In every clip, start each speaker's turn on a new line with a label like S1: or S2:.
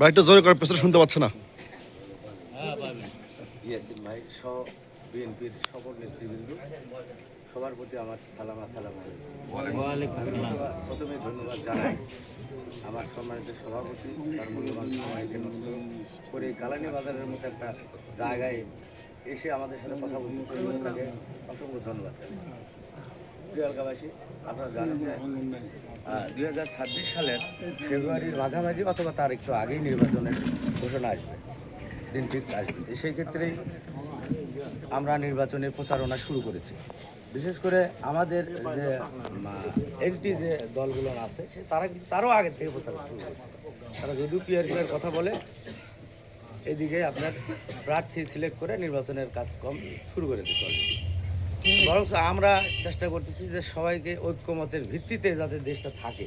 S1: ভাই একটু জোরে করে পেছনে শুনতে পাচ্ছে না।
S2: ইয়াসিন ভাই সহ বিএনপির সকল নেতৃবৃন্দ। সবার প্রতি আমার সালাম আসসালাম প্রথমে ধন্যবাদ জানাই আমার সম্মানিত সভাপতি তার মূল্যবান সময়কে নষ্ট করে কালানি বাজারের মতো একটা জায়গায় এসে আমাদের সাথে কথা বলতে অসংখ্য ধন্যবাদ জানাই। প্রিয় এলাকাবাসী আপনারা জানেন যে দুই হাজার ছাব্বিশ সালের ফেব্রুয়ারির মাঝামাঝি অথবা তার একটু আগেই নির্বাচনের ঘোষণা আসবে, দিন ঠিক আসবে। সেই ক্ষেত্রেই আমরা নির্বাচনের প্রচারণা শুরু করেছি। বিশেষ করে আমাদের যে এলটি যে দলগুলো আছে, সে তারা তারও আগের থেকে প্রচারণা শুরু করেছে। তারা যদিও পিয়ার কথা বলে, এদিকে আপনার প্রার্থী সিলেক্ট করে নির্বাচনের কাজকর্ম শুরু করে দিতে বরং আমরা চেষ্টা করতেছি যে সবাইকে ঐক্যমতের ভিত্তিতে যাতে দেশটা থাকে।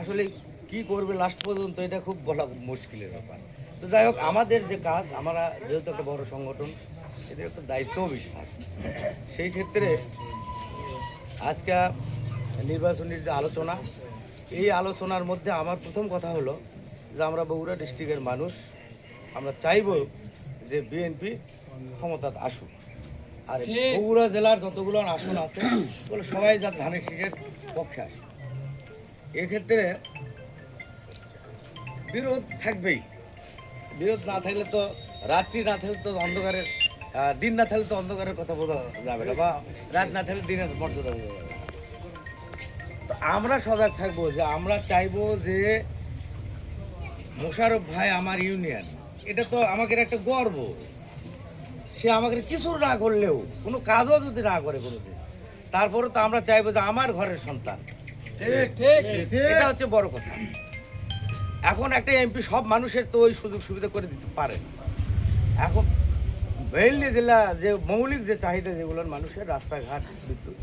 S2: আসলে কি করবে লাস্ট পর্যন্ত এটা খুব বলা মুশকিলের ব্যাপার। তো যাই হোক, আমাদের যে কাজ, আমরা যেহেতু একটা বড় সংগঠন, এদের একটা দায়িত্বও বেশি থাকে। সেই ক্ষেত্রে আজকে নির্বাচনের যে আলোচনা, এই আলোচনার মধ্যে আমার প্রথম কথা হলো যে আমরা বগুড়া ডিস্ট্রিক্টের মানুষ, আমরা চাইব যে বিএনপি ক্ষমতা আসুক। আর বগুড়া জেলার যতগুলো আসন আছে ওগুলো সবাই যা ধানের শীষের পক্ষে আসে। এক্ষেত্রে বিরোধ থাকবেই। বিরোধ না থাকলে তো রাত্রি না থাকলে তো অন্ধকারের দিন না থাকলে তো অন্ধকারের কথা বোঝা যাবে না বা রাত না থাকলে দিনের মর্যাদা বোঝা যাবে না। তো আমরা সজাগ থাকব যে আমরা চাইব যে মোশারফ ভাই আমার ইউনিয়ন এটা তো আমাদের একটা গর্ব। সে আমাকে কিছু না করলেও কোনো কাজও যদি না করে কোনোদিন তারপরে তো আমরা চাইব যে আমার ঘরের সন্তান। এটা হচ্ছে বড় কথা। এখন একটা এমপি সব মানুষের তো ওই সুযোগ সুবিধা করে দিতে পারে এখন মেইনলি জেলা যে মৌলিক যে চাহিদা যেগুলোর মানুষের রাস্তাঘাট বিদ্যুৎ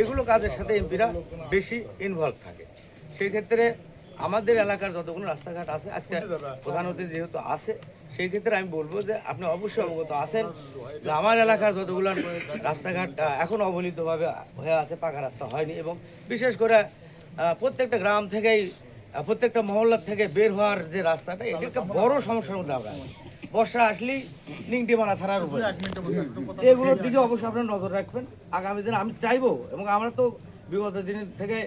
S2: এগুলো কাজের সাথে এমপিরা বেশি ইনভলভ থাকে। সেই ক্ষেত্রে আমাদের এলাকার যতগুলো রাস্তাঘাট আছে আজকে প্রধান অতিথি যেহেতু আছে সেই ক্ষেত্রে আমি বলব যে আপনি অবশ্যই অবগত আছেন। আমার এলাকার যতগুলো রাস্তাঘাট এখন অবহেলিতভাবে হয়ে আছে পাকা রাস্তা হয়নি এবং বিশেষ করে প্রত্যেকটা গ্রাম থেকেই প্রত্যেকটা মহল্লা থেকে বের হওয়ার যে রাস্তাটা এটা একটা বড় সমস্যার মধ্যে আমরা বর্ষা আসলেই নিংটি মারা ছাড়ার উপরে। এগুলোর দিকে অবশ্যই আপনার নজর রাখবেন। আগামী দিনে আমি চাইব এবং আমরা তো বিগত দিন থেকে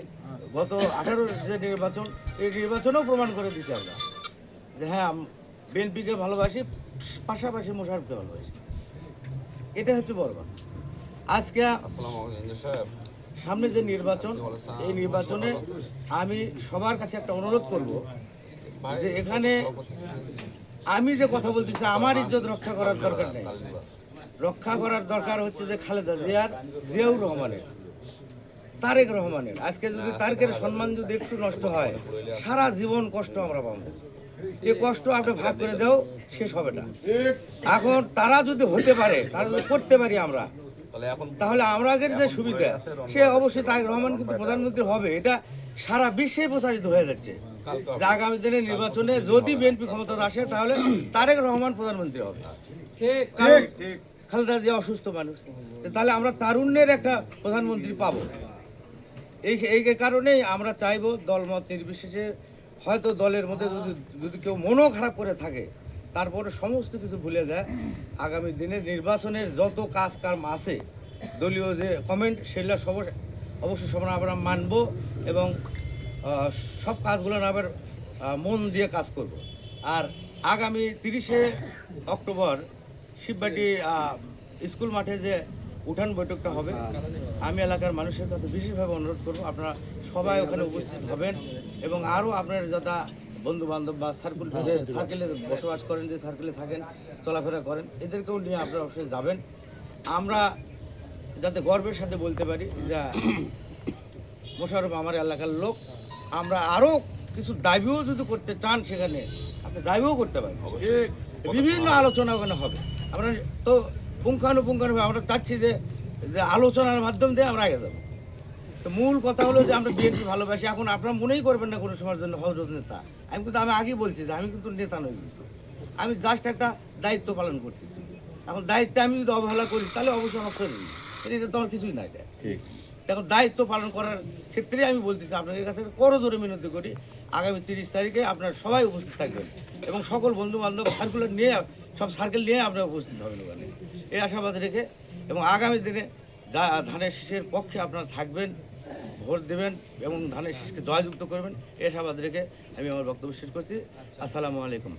S2: গত আঠারো যে নির্বাচন এই নির্বাচনেও প্রমাণ করে দিচ্ছি আমরা। যে হ্যাঁ বিএনপিকে ভালোবাসি পাশাপাশি মোশারফকে ভালোবাসি। এটা হচ্ছে বড় কথা। আজকে সামনে যে নির্বাচন এই নির্বাচনে আমি সবার কাছে একটা অনুরোধ করব যে এখানে আমি যে কথা বলতেছি আমার ইজ্জত রক্ষা করার দরকার নেই। রক্ষা করার দরকার হচ্ছে যে খালেদা জিয়ার জিয়াউর রহমানের তারেক রহমানের। আজকে যদি তারেকের সম্মান যদি একটু নষ্ট হয় সারা জীবন কষ্ট আমরা পাবো। এই কষ্ট আপনি ভাগ করে দেও শেষ হবে না। এখন তারা যদি হতে পারে তারা যদি করতে পারি আমরা তাহলে আমরা আগের যে সুবিধা সে অবশ্যই তারেক রহমান কিন্তু প্রধানমন্ত্রী হবে এটা সারা বিশ্বে প্রচারিত হয়ে যাচ্ছে। আগামী দিনে নির্বাচনে যদি বিএনপি ক্ষমতা আসে তাহলে তারেক রহমান প্রধানমন্ত্রী হবে। ঠিক খালেদা জিয়া অসুস্থ মানুষ তাহলে আমরা তারুণ্যের একটা প্রধানমন্ত্রী পাবো। এই এই কারণেই আমরা চাইব দলমত নির্বিশেষে হয়তো দলের মধ্যে যদি যদি কেউ মনও খারাপ করে থাকে, তারপরে সমস্ত কিছু ভুলে যায়। আগামী দিনে নির্বাচনের যত কাজ কাম আছে, দলীয় যে কমেন্ট সেগুলো সব অবশ্যই সব আমরা মানব এবং সব কাজগুলো আবার মন দিয়ে কাজ করব। আর আগামী তিরিশে অক্টোবর শিববাটি স্কুল মাঠে যে উঠান বৈঠকটা হবে। আমি এলাকার মানুষের কাছে বিশেষভাবে অনুরোধ করব আপনারা সবাই ওখানে উপস্থিত হবেন এবং আরও আপনার যথা বন্ধু বান্ধব বা সার্কেল যে সার্কেলে বসবাস করেন যে সার্কেলে থাকেন চলাফেরা করেন এদেরকেও নিয়ে আপনারা অবশ্যই যাবেন। আমরা যাতে গর্বের সাথে বলতে পারি যে মোশারফ আমার এলাকার লোক আমরা আরও কিছু দাবিও যদি করতে চান সেখানে আপনি দাবিও করতে পারেন। বিভিন্ন আলোচনা ওখানে হবে। আমরা তো পুঙ্খানুপুঙ্খানুভাবে আমরা চাচ্ছি যে যে আলোচনার মাধ্যম দিয়ে আমরা আগে যাব। তো মূল কথা হলো যে আমরা বিএনপি ভালোবাসি। এখন আপনারা মনেই করবেন না কোনো সময়ের জন্য হজরত নেতা। আমি কিন্তু আমি আগেই বলছি যে আমি কিন্তু নেতা নই কিন্তু। আমি জাস্ট একটা দায়িত্ব পালন করতেছি। এখন দায়িত্বে আমি যদি অবহেলা করি তাহলে অবশ্যই আমার শরীর এটা তো আমার কিছুই নাই এটা।
S1: ঠিক।
S2: দেখুন দায়িত্ব পালন করার ক্ষেত্রে আমি বলতেছি আপনাদের কাছে করো জোরে মিনতি করি। আগামী তিরিশ তারিখে আপনারা সবাই উপস্থিত থাকবেন এবং সকল বন্ধু বান্ধব সার্কুলার নিয়ে সব সার্কেল নিয়ে আপনারা উপস্থিত হবেন ওখানে এই আশাবাদ রেখে এবং আগামী দিনে যা ধানের শীষের পক্ষে আপনারা থাকবেন, ভোট দেবেন এবং ধানের শীষকে জয়যুক্ত করবেন, এই আশাবাদ রেখে আমি আমার বক্তব্য শেষ করছি। আসসালামু আলাইকুম।